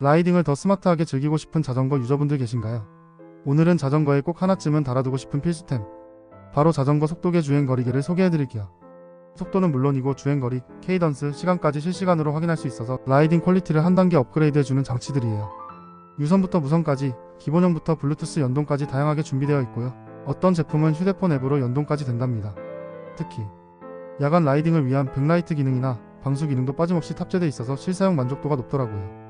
라이딩을 더 스마트하게 즐기고 싶은 자전거 유저분들 계신가요? 오늘은 자전거에 꼭 하나쯤은 달아두고 싶은 필수템. 바로 자전거 속도계 주행 거리계를 소개해드릴게요. 속도는 물론이고 주행거리, 케이던스, 시간까지 실시간으로 확인할 수 있어서 라이딩 퀄리티를 한 단계 업그레이드해주는 장치들이에요. 유선부터 무선까지, 기본형부터 블루투스 연동까지 다양하게 준비되어 있고요. 어떤 제품은 휴대폰 앱으로 연동까지 된답니다. 특히 야간 라이딩을 위한 백라이트 기능이나 방수 기능도 빠짐없이 탑재돼 있어서 실사용 만족도가 높더라고요.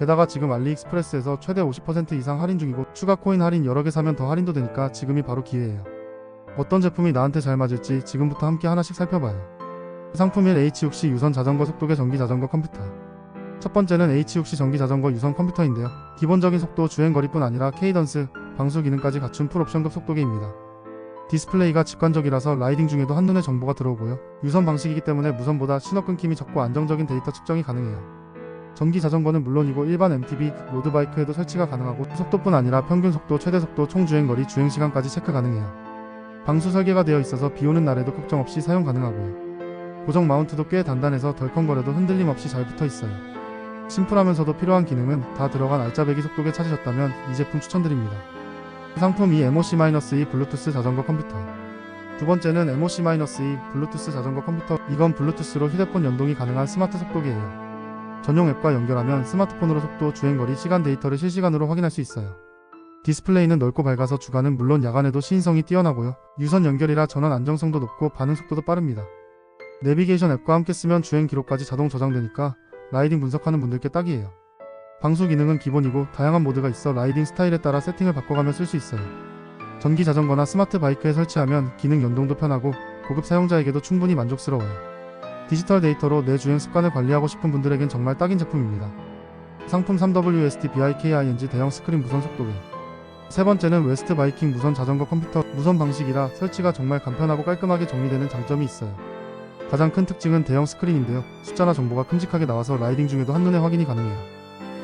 게다가 지금 알리익스프레스에서 최대 50% 이상 할인 중이고 추가 코인 할인 여러 개 사면 더 할인도 되니까 지금이 바로 기회예요. 어떤 제품이 나한테 잘 맞을지 지금부터 함께 하나씩 살펴봐요. 상품 1 H6C 유선 자전거 속도계 전기 자전거 컴퓨터. 첫 번째는 H6C 전기 자전거 유선 컴퓨터인데요. 기본적인 속도 주행 거리뿐 아니라 케이던스, 방수 기능까지 갖춘 풀옵션급 속도계입니다. 디스플레이가 직관적이라서 라이딩 중에도 한눈에 정보가 들어오고요. 유선 방식이기 때문에 무선보다 신호 끊김이 적고 안정적인 데이터 측정이 가능해요. 전기 자전거는 물론이고 일반 MTB, 로드바이크에도 설치가 가능하고 속도뿐 아니라 평균 속도, 최대 속도, 총 주행 거리, 주행 시간까지 체크 가능해요. 방수 설계가 되어 있어서 비 오는 날에도 걱정 없이 사용 가능하고요. 고정 마운트도 꽤 단단해서 덜컹거려도 흔들림 없이 잘 붙어 있어요. 심플하면서도 필요한 기능은 다 들어간 알짜배기 속도계 찾으셨다면 이 제품 추천드립니다. 상품 2 MOC-2 블루투스 자전거 컴퓨터 두 번째는 MOC-2 블루투스 자전거 컴퓨터 이건 블루투스로 휴대폰 연동이 가능한 스마트 속도계예요. 전용 앱과 연결하면 스마트폰으로 속도, 주행거리, 시간 데이터를 실시간으로 확인할 수 있어요. 디스플레이는 넓고 밝아서 주간은 물론 야간에도 시인성이 뛰어나고요. 유선 연결이라 전원 안정성도 높고 반응 속도도 빠릅니다. 내비게이션 앱과 함께 쓰면 주행 기록까지 자동 저장되니까 라이딩 분석하는 분들께 딱이에요. 방수 기능은 기본이고 다양한 모드가 있어 라이딩 스타일에 따라 세팅을 바꿔가며 쓸 수 있어요. 전기 자전거나 스마트 바이크에 설치하면 기능 연동도 편하고 고급 사용자에게도 충분히 만족스러워요. 디지털 데이터로 내 주행 습관을 관리하고 싶은 분들에겐 정말 딱인 제품입니다. 상품 3WST BIKING 대형 스크린 무선 속도계 세 번째는 웨스트 바이킹 무선 자전거 컴퓨터 무선 방식이라 설치가 정말 간편하고 깔끔하게 정리되는 장점이 있어요. 가장 큰 특징은 대형 스크린인데요. 숫자나 정보가 큼직하게 나와서 라이딩 중에도 한눈에 확인이 가능해요.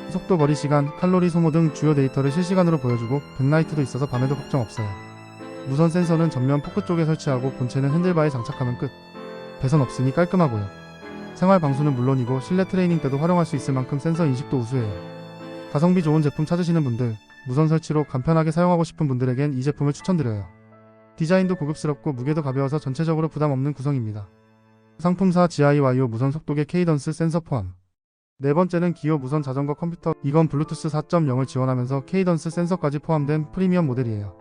속도, 거리, 시간, 칼로리 소모 등 주요 데이터를 실시간으로 보여주고 백라이트도 있어서 밤에도 걱정 없어요. 무선 센서는 전면 포크 쪽에 설치하고 본체는 핸들바에 장착하면 끝. 배선 없으니 깔끔하고요. 생활 방수는 물론이고 실내 트레이닝 때도 활용할 수 있을 만큼 센서 인식도 우수해요. 가성비 좋은 제품 찾으시는 분들, 무선 설치로 간편하게 사용하고 싶은 분들에겐 이 제품을 추천드려요. 디자인도 고급스럽고 무게도 가벼워서 전체적으로 부담 없는 구성입니다. 상품사 GIYO 무선 속도계 케이던스 센서 포함. 네 번째는 기어 무선 자전거 컴퓨터. 이건 블루투스 4.0을 지원하면서 케이던스 센서까지 포함된 프리미엄 모델이에요.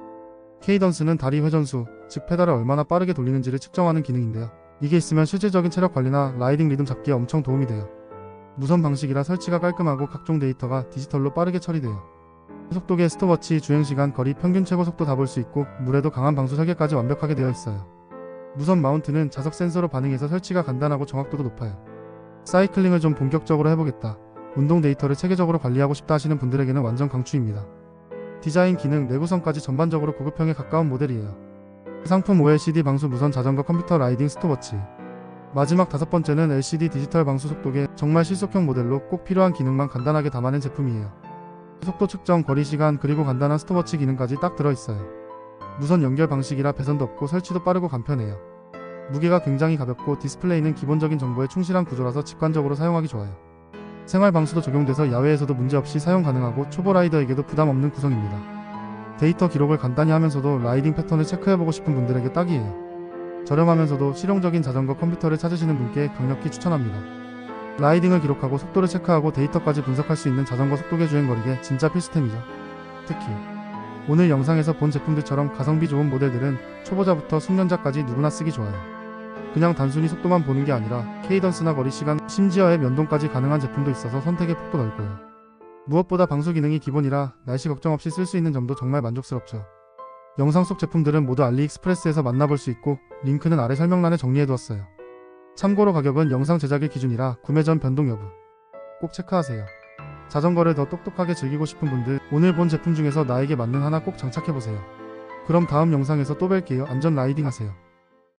케이던스는 다리 회전수, 즉 페달을 얼마나 빠르게 돌리는지를 측정하는 기능인데요. 이게 있으면 실질적인 체력 관리나 라이딩 리듬 잡기에 엄청 도움이 돼요. 무선 방식이라 설치가 깔끔하고 각종 데이터가 디지털로 빠르게 처리돼요. 속도계 스톱워치, 주행시간, 거리, 평균 최고 속도 다 볼 수 있고 물에도 강한 방수 설계까지 완벽하게 되어 있어요. 무선 마운트는 자석 센서로 반응해서 설치가 간단하고 정확도도 높아요. 사이클링을 좀 본격적으로 해보겠다. 운동 데이터를 체계적으로 관리하고 싶다 하시는 분들에게는 완전 강추입니다. 디자인, 기능, 내구성까지 전반적으로 고급형에 가까운 모델이에요. 상품 OLCD 방수 무선 자전거 컴퓨터 라이딩 스톱워치. 마지막 다섯 번째는 LCD 디지털 방수 속도계 정말 실속형 모델로 꼭 필요한 기능만 간단하게 담아낸 제품이에요. 속도 측정, 거리 시간 그리고 간단한 스톱워치 기능까지 딱 들어있어요. 무선 연결 방식이라 배선도 없고 설치도 빠르고 간편해요. 무게가 굉장히 가볍고 디스플레이는 기본적인 정보에 충실한 구조라서 직관적으로 사용하기 좋아요. 생활 방수도 적용돼서 야외에서도 문제없이 사용 가능하고 초보 라이더에게도 부담 없는 구성입니다. 데이터 기록을 간단히 하면서도 라이딩 패턴을 체크해보고 싶은 분들에게 딱이에요. 저렴하면서도 실용적인 자전거 컴퓨터를 찾으시는 분께 강력히 추천합니다. 라이딩을 기록하고 속도를 체크하고 데이터까지 분석할 수 있는 자전거 속도계 주행 거리게 진짜 필수템이죠. 특히 오늘 영상에서 본 제품들처럼 가성비 좋은 모델들은 초보자부터 숙련자까지 누구나 쓰기 좋아요. 그냥 단순히 속도만 보는 게 아니라 케이던스나 거리 시간, 심지어 앱 연동까지 가능한 제품도 있어서 선택의 폭도 넓고요. 무엇보다 방수 기능이 기본이라 날씨 걱정 없이 쓸 수 있는 점도 정말 만족스럽죠. 영상 속 제품들은 모두 알리익스프레스에서 만나볼 수 있고 링크는 아래 설명란에 정리해두었어요. 참고로 가격은 영상 제작일 기준이라 구매 전 변동 여부 꼭 체크하세요. 자전거를 더 똑똑하게 즐기고 싶은 분들 오늘 본 제품 중에서 나에게 맞는 하나 꼭 장착해보세요. 그럼 다음 영상에서 또 뵐게요. 안전 라이딩 하세요.